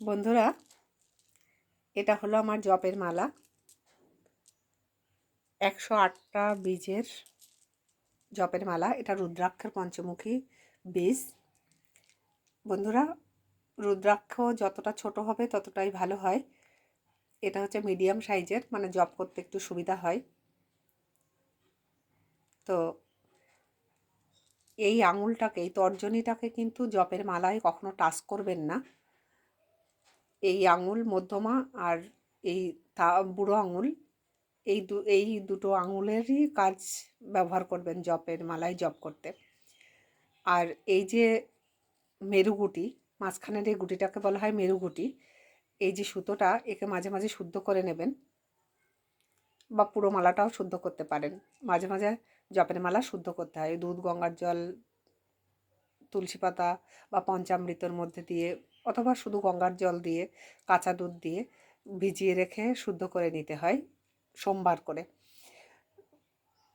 বন্ধুরা, এটা হলো আমার জপের মালা। একশো আটটা বীজের জপের মালা। এটা রুদ্রাক্ষের পঞ্চমুখী বীজ। বন্ধুরা, রুদ্রাক্ষ যতটা ছোট হবে ততটাই ভালো হয়। এটা হচ্ছে মিডিয়াম সাইজের মানে জপ করতে একটু সুবিধা হয়। তো এই আঙুলটাকে, এই তর্জনীটাকে কিন্তু জপের মালায় কখনো টাচ করবেন না। এই আঙুল মধ্যমা আর এই তা, বুড়ো আঙুল, এই দু, এই দুটো আঙুলেরই কাজ ব্যবহার করবেন জপের মালায় জপ করতে। আর এই যে মেরুগুটি মাঝখানের এই গুটিটাকে বলা হয় মেরুগুটি, এই যে সুতোটা একে মাঝে মাঝে শুদ্ধ করে নেবেন বা পুরো মালাটাও শুদ্ধ করতে পারেন। মাঝে মাঝে জপের মালা শুদ্ধ করতে হয়। দুধ, গঙ্গার জল, তুলসী পাতা বা পঞ্চামৃতর মধ্যে দিয়ে অথবা শুধু গঙ্গার জল দিয়ে, কাঁচা দুধ দিয়ে ভিজিয়ে রেখে শুদ্ধ করে নিতে হয় সোমবার করে।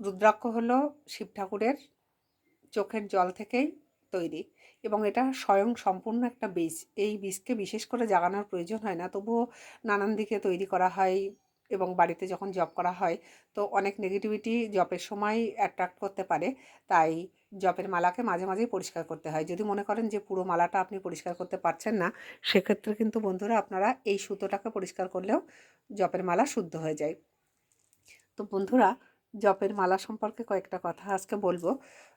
রুদ্রাক্ষ হল শিব ঠাকুরের চোখের জল থেকেই তৈরি এবং এটা স্বয়ং সম্পূর্ণ একটা বীজ। এই বীজকে বিশেষ করে জাগানোর প্রয়োজন হয় না, তবুও নানান দিকে তৈরি করা হয়। এবং বাড়িতে যখন জব করা হয়, তো অনেক নেগেটিভিটি জবের সময় অ্যাট্রাক্ট করতে পারে। তাই জবের মালাকে মাঝে মাঝেই পরিষ্কার করতে হয়। যদি মনে করেন যে পুরো মালাটা আপনি পরিষ্কার করতে পারছেন না, সেক্ষেত্রে কিন্তু বন্ধুরা আপনারা এই সুতোটাকে পরিষ্কার করলেও জপের মালা শুদ্ধ হয়ে যায়। তো বন্ধুরা জপের মালা সম্পর্কে কয়েকটা কথা আজকে বলব।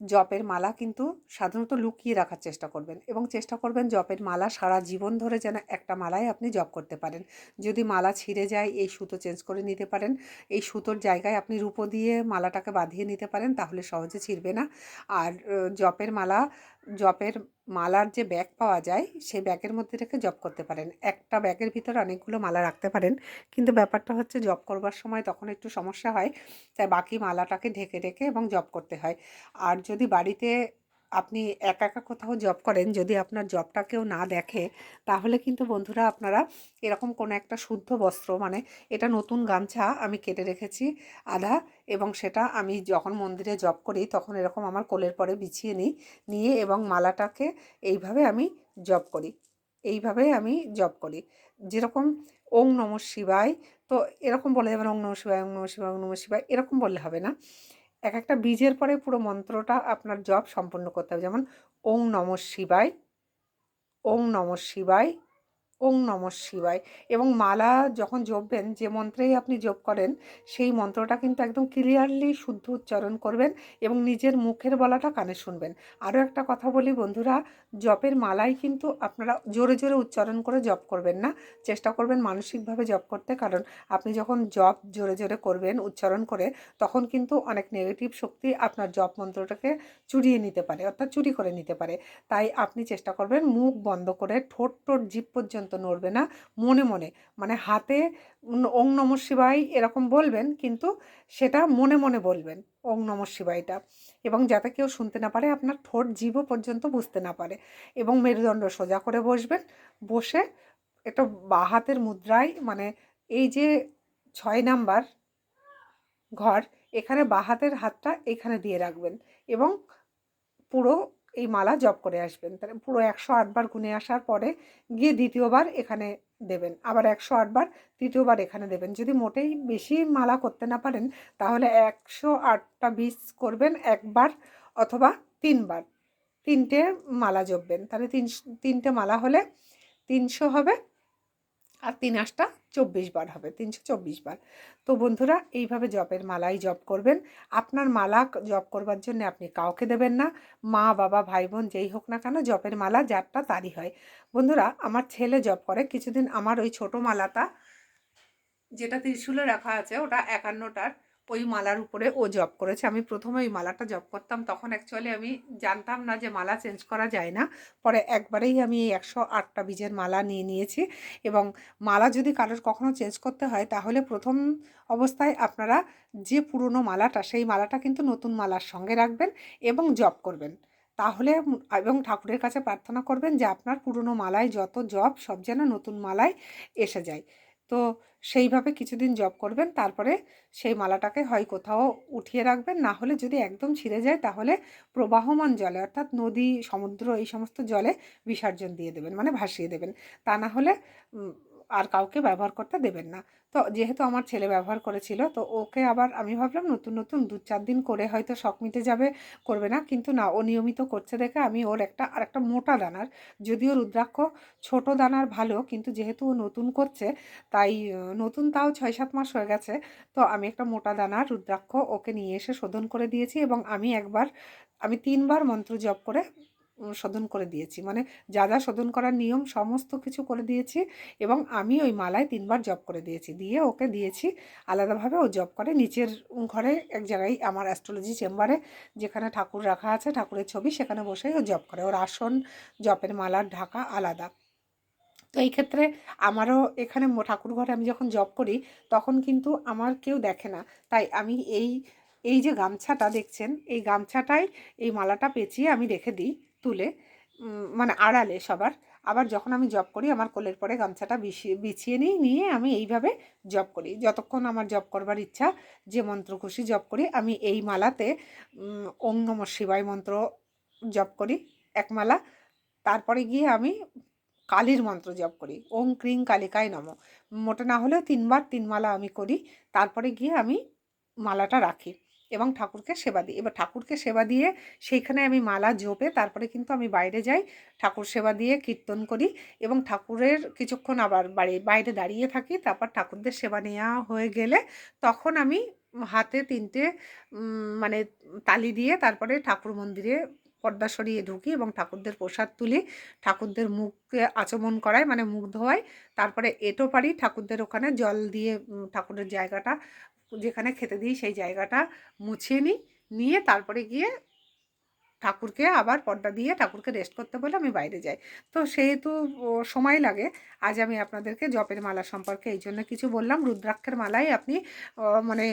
জপের মালা কিন্তু সাধারণত লুকিয়ে রাখার চেষ্টা করবেন এবং চেষ্টা করবেন জপের মালা সারা জীবন ধরে যেন একটা মালায় আপনি জপ করতে পারেন। যদি মালা ছিঁড়ে যায়, এই সুতো চেঞ্জ করে নিতে পারেন। এই সুতোর জায়গায় আপনি রূপো দিয়ে মালাটাকে বাঁধিয়ে নিতে পারেন, তাহলে সহজে ছিঁড়বে না। আর জপের মালা, জপের মালার যে ব্যাগ পাওয়া যায়, সেই ব্যাগের মধ্যে রেখে জব করতে পারেন। একটা ব্যাগের ভিতরে অনেকগুলো মালা রাখতে পারেন। কিন্তু ব্যাপারটা হচ্ছে জব করবার সময় তখন একটু সমস্যা হয়। তাই বাকি মালাটাকে ঢেকে রেখে এবং জব করতে হয়। আর যদি বাড়িতে আপনি একা একা কোথাও জব করেন, যদি আপনার জবটা কেউ না দেখে, তাহলে কিন্তু বন্ধুরা আপনারা এরকম কোনো একটা শুদ্ধ বস্ত্র মানে এটা নতুন গামছা আমি কেটে রেখেছি, আধা, এবং সেটা আমি যখন মন্দিরে জব করি, তখন এরকম আমার কোলের পরে বিছিয়ে নিই, নিয়ে এবং মালাটাকে এইভাবে আমি জব করি, এইভাবে আমি জব করি। যেরকম ওং নম শিবায়, তো এরকম বলে যাবেন, ওং নম শিবায়, ওং নম শিবায়, ওং নম শিবায়, এরকম বললে হবে না। এক একটা বীজের পরে পুরো মন্ত্রটা আপনার জপ সম্পূর্ণ করতে হবে। যেমন, ওং নম শিবায়, ওং নম শিবায় ওং নম শিবায়। এবং মালা যখন জপবেন, যে মন্ত্রেই আপনি জপ করেন, সেই মন্ত্রটা কিন্তু একদম ক্লিয়ারলি শুদ্ধ উচ্চারণ করবেন এবং নিজের মুখের বলাটা কানে শুনবেন। আরও একটা কথা বলি বন্ধুরা, জপের মালাই কিন্তু আপনারা জোরে জোরে উচ্চারণ করে জপ করবেন না। চেষ্টা করবেন মানসিকভাবে জপ করতে, কারণ আপনি যখন জপ জোরে জোরে করবেন, উচ্চারণ করে, তখন কিন্তু অনেক নেগেটিভ শক্তি আপনার জপ মন্ত্রটাকে চুরিয়ে নিতে পারে, অর্থাৎ চুরি করে নিতে পারে। তাই আপনি চেষ্টা করবেন মুখ বন্ধ করে ঠোঁট টোট জিপ পর্যন্ত নড়বে না, মনে মনে। মানে হাতে ওং নম শিবাই এরকম বলবেন, কিন্তু সেটা মনে মনে বলবেন ওং নম শিবাইটা এবং যাতে কেউ শুনতে না পারে, আপনার ঠোঁট জীব পর্যন্ত বুঝতে না পারে। এবং মেরুদণ্ড সোজা করে বসবেন, বসে একটা বা হাতের মুদ্রায় মানে এই যে ছয় নাম্বার ঘর, এখানে বা হাতের হাতটা এখানে দিয়ে রাখবেন। এবং পুরো এই মালা জপ করে আসবেন। তাহলে পুরো একশো আটবার গুনে আসার পরে গিয়ে দ্বিতীয়বার এখানে দেবেন। আবার একশো আটবার তৃতীয়বার এখানে দেবেন। যদি মোটেই বেশি মালা করতে না পারেন, তাহলে একশো আটটা বীজ করবেন একবার অথবা তিনবার। তিনটে মালা জপবেন। তাহলে তিন তিনটে মালা হলে তিনশো হবে। আর তিন আটটা চব্বিশ বার হবে, তিনশো চব্বিশ বার। তো বন্ধুরা, এইভাবে জপের মালাই জপ করবেন। আপনার মালা জপ করবার জন্য আপনি কাউকে দেবেন না। মা, বাবা, ভাই, বোন যেই হোক না কেন জপের মালা যারটা তারই হয়। বন্ধুরা, আমার ছেলে জপ করে। কিছুদিন আমার ওই ছোট মালাটা যেটা ত্রিশুলে রাখা আছে, ওটা একান্নটার ওই মালার উপরে ও জব করেছে। আমি প্রথমে ওই মালাটা জব করতাম, তখন অ্যাকচুয়ালি আমি জানতাম না যে মালা চেঞ্জ করা যায় না। পরে একবারেই আমি এই একশো আটটা বীজের মালা নিয়ে নিয়েছি এবং মালা যদি কারোর কখনো চেঞ্জ করতে হয়, তাহলে প্রথম অবস্থায় আপনারা যে পুরনো মালাটা, সেই মালাটা কিন্তু নতুন মালার সঙ্গে রাখবেন এবং জব করবেন। তাহলে এবং ঠাকুরের কাছে প্রার্থনা করবেন যে আপনার পুরনো মালায় যত জব সব যেন নতুন মালায় এসে যায়। তো সেইভাবে কিছুদিন জব করবেন, তারপরে সেই মালাটাকে হয় কোথাও উঠিয়ে রাখবেন। না হলে যদি একদম ছিঁড়ে যায়, তাহলে প্রবাহমান জলে, অর্থাৎ নদী, সমুদ্র, এই সমস্ত জলে বিসর্জন দিয়ে দেবেন মানে ভাসিয়ে দেবেন। তা না হলে আর কাউকে ব্যবহার করতে দেবেন না। তো যেহেতু আমার ছেলে ব্যবহার করেছিল, তো ওকে আবার আমি ভাবলাম নতুন নতুন দু চার দিন করে হয়তো শখ মিটে যাবে, করবে না। কিন্তু না, ও নিয়মিত করছে দেখে আমি ওর একটা, আর একটা মোটা দানার, যদিও রুদ্রাক্ষ ছোট দানার ভালো, কিন্তু যেহেতু ও নতুন করছে, তাই নতুন তাও ছয় সাত মাস হয়ে গেছে, তো আমি একটা মোটা দানার রুদ্রাক্ষ ওকে নিয়ে এসে শোধন করে দিয়েছি এবং আমি একবার, আমি তিনবার মন্ত্র জপ করে শোধন করে দিয়েছি। মানে যা যা শোধন করার নিয়ম সমস্ত কিছু করে দিয়েছি এবং আমি ওই মালায় তিনবার জব করে দিয়েছি। দিয়ে ওকে দিয়েছি আলাদাভাবে ও জব করে। নিচের ঘরে এক জায়গায় আমার অ্যাস্ট্রোলজি চেম্বারে যেখানে ঠাকুর রাখা আছে, ঠাকুরের ছবি, সেখানে বসেই ও জব করে। ওর আসন, জপের মালার ঢাকা আলাদা। তো এই ক্ষেত্রে আমারও এখানে ঠাকুর ঘরে আমি যখন জব করি, তখন কিন্তু আমার কেউ দেখে না। তাই আমি এই এই যে গামছাটা দেখছেন, এই গামছাটাই এই মালাটা পেঁচিয়ে আমি রেখে দিই। তুলে মানে আড়ালে সবার। আবার যখন আমি জব করি, আমার কোলের পরে গামছাটা বিছিয়ে বিছিয়ে নিই, নিয়ে আমি এইভাবে জব করি। যতক্ষণ আমার জব করবার ইচ্ছা, যে মন্ত্র খুশি জব করি, আমি এই মালাতে ওং নম শিবায় মন্ত্র জব করি, এক মালা। তারপরে গিয়ে আমি কালীর মন্ত্র জপ করি ওং ক্রিং কালিকায় নম। মোটা না হলেও তিনবার তিন মালা আমি করি, তারপরে গিয়ে আমি মালাটা রাখি। এবং ঠাকুরকে সেবা দিই। এবার ঠাকুরকে সেবা দিয়ে সেইখানে আমি মালা জোপে তারপরে কিন্তু আমি বাইরে যাই, ঠাকুর সেবা দিয়ে কীর্তন করি এবং ঠাকুরের কিছুক্ষণ আবার বাড়ি, বাইরে দাঁড়িয়ে থাকি, তারপর ঠাকুরদের সেবা নেওয়া হয়ে গেলে তখন আমি হাতে তিনটে মানে তালি দিয়ে তারপরে ঠাকুর মন্দিরে পর্দা সরিয়ে ঢুকি এবং ঠাকুরদের প্রসাদ তুলি। ঠাকুরদের মুখকে আচমন করাই মানে মুখ ধোয়াই, তারপরে এটো পারি ঠাকুরদের ওখানে জল দিয়ে ঠাকুরের জায়গাটা যেখানে খেতে দিই সেই জায়গাটা মুছিয়ে নিই, নিয়ে তারপরে গিয়ে ঠাকুরকে আবার পর্দা দিয়ে ঠাকুরকে রেস্ট করতে বলে আমি বাইরে যাই। তো সেহেতু সময় লাগে, আজ আমি আপনাদেরকে জপের মালা সম্পর্কে এই জন্য কিছু বললাম। রুদ্রাক্ষের মালাই আপনি মানে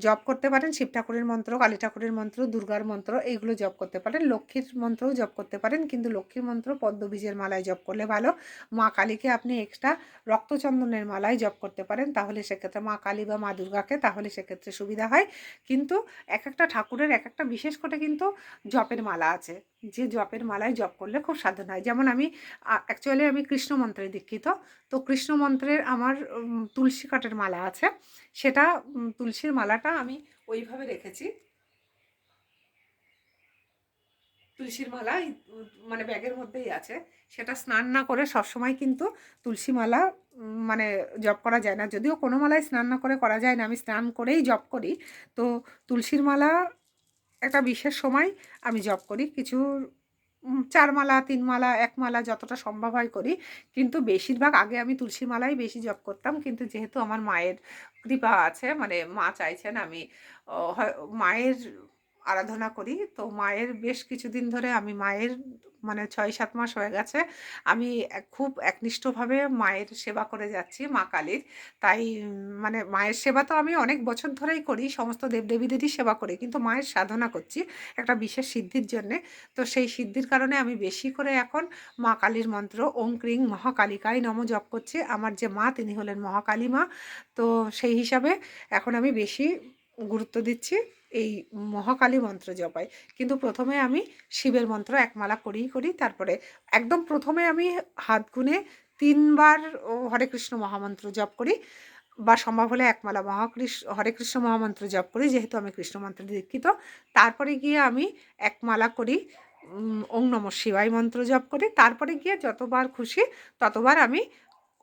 জপ করতে পারেন, শিব ঠাকুরের মন্ত্র, কালী ঠাকুরের মন্ত্র, দুর্গার মন্ত্র, এইগুলো জপ করতে পারেন। লক্ষ্মীর মন্ত্রও জপ করতে পারেন, কিন্তু লক্ষ্মীর মন্ত্র পদ্মবীজের মালায় জপ করলে ভালো। মা কালীকে আপনি এক্সট্রা রক্তচন্দনের মালায় জপ করতে পারেন, তাহলে সেক্ষেত্রে মা কালী বা মা দুর্গাকে তাহলে সেক্ষেত্রে সুবিধা হয়। কিন্তু এক একটা ঠাকুরের এক একটা বিশেষ করে কিন্তু জপের মালা আছে। যে জপের মালায় জপ করলে খুব সাধন হয়। যেমন আমি অ্যাকচুয়ালি আমি কৃষ্ণ মন্ত্রে দীক্ষিত। তো কৃষ্ণ মন্ত্রের আমার তুলসী কাঠের মালা আছে। সেটা তুলসীর মালাটা আমি ওইভাবে রেখেছি। তুলসীর মালা মানে ব্যাগের মধ্যেই আছে। সেটা স্নান না করে সবসময় কিন্তু তুলসী মালা মানে জপ করা যায় না। যদিও কোনো মালায় স্নান না করে করা যায় না, আমি স্নান করেই জপ করি। তো তুলসীর মালা একটা বিশেষ সময় আমি জব করি। কিছু চার মালা, তিন মালা, এক মালা যতটা সম্ভব হয় করি। কিন্তু বেশিরভাগ আগে আমি তুলসী মালাই বেশি জব করতাম। কিন্তু যেহেতু আমার মায়ের কৃপা আছে মানে মা চাইছেন আমি মায়ের আরাধনা করি। তো মায়ের বেশ কিছুদিন ধরে আমি মায়ের মানে ছয়, সাত মাস হয়ে গেছে। আমি খুব একনিষ্ঠভাবে মায়ের সেবা করে যাচ্ছি মা কালীর। তাই মানে মায়ের সেবা তো আমি অনেক বছর ধরেই করি, সমস্ত দেবদেবীদেরই সেবা করি, কিন্তু মায়ের সাধনা করছি একটা বিশেষ সিদ্ধির জন্যে। তো সেই সিদ্ধির কারণে আমি বেশি করে এখন মা কালীর মন্ত্র ওং ক্রিং মহাকালিকায় নম জপ করছি। আমার যে মা, তিনি হলেন মহাকালী মা। তো সেই হিসাবে এখন আমি বেশি গুরুত্ব দিচ্ছি। এই মহাকালী মন্ত্র জপাই। কিন্তু প্রথমে আমি শিবের মন্ত্র একমালা করেই করি তারপরে একদম প্রথমে আমি হাত গুনে তিনবার হরে কৃষ্ণ মহামন্ত্র জপ করি বা সম্ভব হলে একমালা মহাকৃষ্ণ হরে কৃষ্ণ মহামন্ত্র জপ করি, যেহেতু আমি কৃষ্ণ মন্ত্রে দীক্ষিত। তারপরে গিয়ে আমি একমালা করি ওং নম শিবাই মন্ত্র জপ করি। তারপরে গিয়ে যতবার খুশি ততবার আমি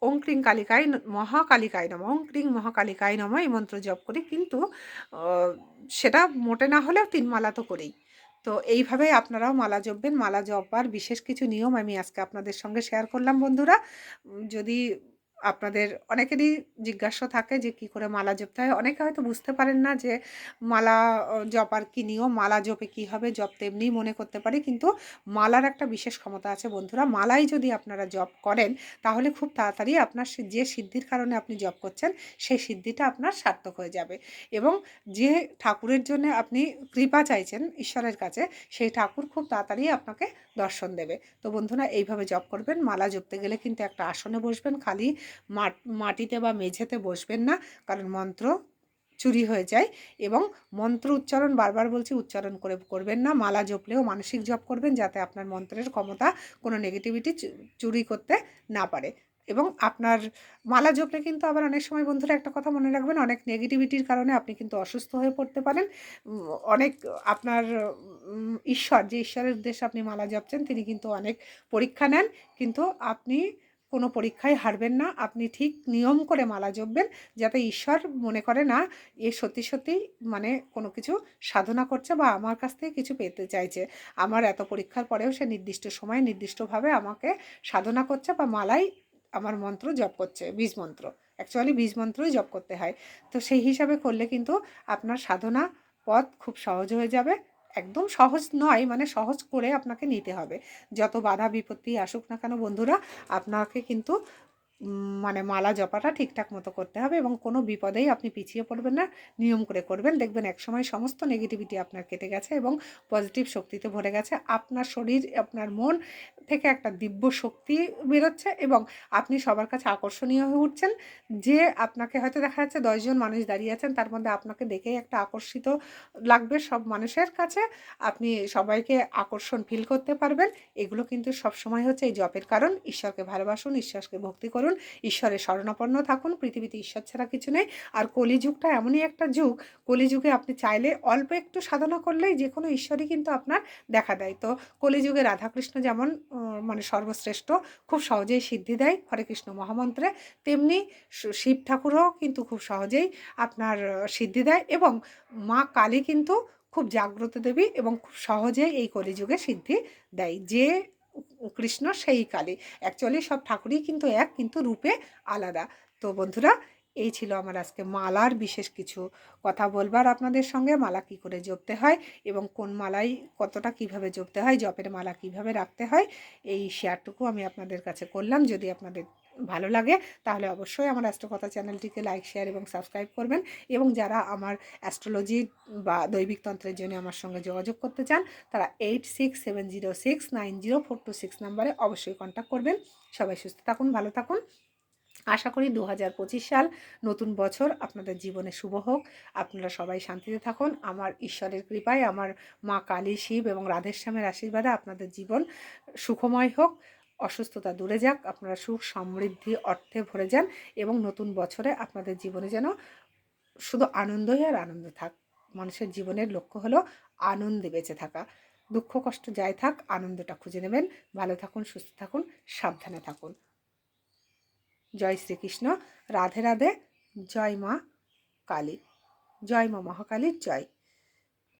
ওং ক্রিং কালিকায় মহাকালিকায় নম। ওং ক্রিং মহাকালিকায় নম এই মন্ত্র জপ করি। কিন্তু সেটা মোটে না হলেও তিন মালা তো করেই। তো এইভাবে আপনারাও মালা জপবেন। মালা জপবার বিশেষ কিছু নিয়ম আমি আজকে আপনাদের সঙ্গে শেয়ার করলাম বন্ধুরা। যদি আপনাদের অনেকেরই জিজ্ঞাসা থাকে যে কি করে মালা জপতে হয়। অনেকে হয়তো বুঝতে পারেন না যে মালা জপার কী নিয়ম, মালা জপে কী হবে, জপ তেমনি মনে করতে পারি। কিন্তু মালার একটা বিশেষ ক্ষমতা আছে বন্ধুরা, মালাই যদি আপনারা জপ করেন, তাহলে খুব তাড়াতাড়ি আপনার যে সিদ্ধির কারণে আপনি জপ করছেন, সেই সিদ্ধিটা আপনার সার্থক হয়ে যাবে। এবং যে ঠাকুরের জন্য আপনি কৃপা চাইছেন ঈশ্বরের কাছে, সেই ঠাকুর খুব তাড়াতাড়ি আপনাকে দর্শন দেবে। তো বন্ধুরা, এইভাবে জপ করবেন, মালা জপতে গেলে কিন্তু একটা আসনে বসবেন, খালি মাটিতে বা মেঝেতে বসবেন না। কারণ মন্ত্র চুরি হয়ে যায় এবং মন্ত্র উচ্চারণ বারবার বলছি, উচ্চারণ করে করবেন না। মালা জপলেও মানসিক জপ করবেন যাতে আপনার মন্ত্রের ক্ষমতা কোনো নেগেটিভিটি চুরি করতে না পারে। এবং আপনার মালা জপলে কিন্তু আবার অনেক সময় বন্ধুরা একটা কথা মনে রাখবেন, অনেক নেগেটিভিটির কারণে আপনি কিন্তু অসুস্থ হয়ে পড়তে পারেন। অনেক আপনার ঈশ্বর, যে ঈশ্বরের উদ্দেশ্যে আপনি মালা জপছেন, তিনি কিন্তু অনেক পরীক্ষা নেন। কিন্তু আপনি কোনো পরীক্ষায় হারবেন না। আপনি ঠিক নিয়ম করে মালা জপবেন যাতে ঈশ্বর মনে করে, না, এ সত্যি সত্যি মানে কোনো কিছু সাধনা করছে বা আমার কাছ থেকে কিছু পেতে চাইছে। আমার এত পরীক্ষার পরেও সে নির্দিষ্ট সময়ে নির্দিষ্টভাবে আমাকে সাধনা করছে বা মালাই আমার মন্ত্র জপ করছে, বীজ মন্ত্র। অ্যাকচুয়ালি বীজ মন্ত্রই জপ করতে হয়। তো সেই হিসাবে করলে কিন্তু আপনার সাধনা পথ খুব সহজ হয়ে যাবে। একদম সহজ নয় মানে সহজ করে আপনাকে নিতে হবে। যত বাধা বিপত্তি আসুক না কেন বন্ধুরা, আপনাকে কিন্তু মানে মালা জপাটা ঠিকঠাক মতো করতে হবে এবং কোনো বিপদেই আপনি পিছিয়ে পড়বেন না, নিয়ম করে করবেন। দেখবেন একসময় সমস্ত নেগেটিভিটি আপনার কেটে গেছে এবং পজিটিভ শক্তিতে ভরে গেছে। আপনার শরীর, আপনার মন থেকে একটা দিব্য শক্তি বেরোচ্ছে এবং আপনি সবার কাছে আকর্ষণীয় হয়ে উঠছেন। যে আপনাকে হয়তো দেখা যাচ্ছে দশজন মানুষ দাঁড়িয়ে আছেন, তার মধ্যে আপনাকে দেখেই একটা আকর্ষিত লাগবে সব মানুষের কাছে। আপনি সবাইকে আকর্ষণ ফিল করতে পারবেন। এগুলো কিন্তু সব সময় হচ্ছে এই জপের কারণ। ঈশ্বরকে ভালোবাসুন, ঈশ্বরকে ভক্তি করুন। ঈশ্বরের শরণাপন্ন থাকুন, পৃথিবীতে ঈশ্বর ছাড়া কিছু নেই। আর কলিযুগটা এমনই একটা যুগ, কলিযুগে আপনি চাইলে অল্প একটু সাধনা করলেই যে কোনো ঈশ্বরই কিন্তু আপনার দেখা দেয়। তো কলিযুগে রাধাকৃষ্ণ যেমন মানে সর্বশ্রেষ্ঠ, খুব সহজেই সিদ্ধি দেয় হরে কৃষ্ণ মহামন্ত্রে, তেমনি শিব ঠাকুরও কিন্তু খুব সহজেই আপনার সিদ্ধি দেয় এবং মা কালী কিন্তু খুব জাগ্রত দেবী এবং খুব সহজেই এই কলিযুগে সিদ্ধি দেয়। যে কৃষ্ণ সেই কালী। অ্যাকচুয়ালি সব ঠাকুরই কিন্তু এক কিন্তু রূপে আলাদা। তো বন্ধুরা এই ছিল আমার আজকে মালার বিশেষ কিছু কথা বলবার আপনাদের সঙ্গে, মালা কি করে জপতে হয় এবং কোন মালাই কতটা কীভাবে জপতে হয়, জপের মালা কীভাবে রাখতে হয়, এই শেয়ারটুকু আমি আপনাদের কাছে করলাম। যদি আপনাদের ভালো লাগে, তাহলে অবশ্যই আমার অ্যাস্ট্রোকথা চ্যানেলটিকে লাইক, শেয়ার এবং সাবস্ক্রাইব করবেন এবং যারা আমার অ্যাস্ট্রোলজি বা দৈবিক তন্ত্রের জন্য আমার সঙ্গে যোগাযোগ করতে চান, তারা eight six seven zero six nine zero four two six নাম্বারে অবশ্যই কন্ট্যাক্ট করবেন। সবাই সুস্থ থাকুন, ভালো থাকুন। আশা করি দু হাজার পঁচিশ সাল নতুন বছর আপনাদের জীবনে শুভ হোক। আপনারা সবাই শান্তিতে থাকুন। আমার ঈশ্বরের কৃপায় আমার মা কালী শিব এবং রাধেশ্যামের আশীর্বাদে আপনাদের জীবন সুখময় হোক। অসুস্থতা দূরে যাক, আপনারা সুখ সমৃদ্ধি অর্থে ভরে যান এবং নতুন বছরে আপনাদের জীবনে যেন শুধু আনন্দই আর আনন্দ থাক। মানুষের জীবনের লক্ষ্য হলো আনন্দে বেঁচে থাকা। দুঃখ কষ্ট যাই থাক, আনন্দটা খুঁজে নেবেন। ভালো থাকুন, সুস্থ থাকুন, সাবধানে থাকুন। জয় শ্রীকৃষ্ণ রাধে রাধে জয় মা কালী জয় মা মহাকালীর জয়।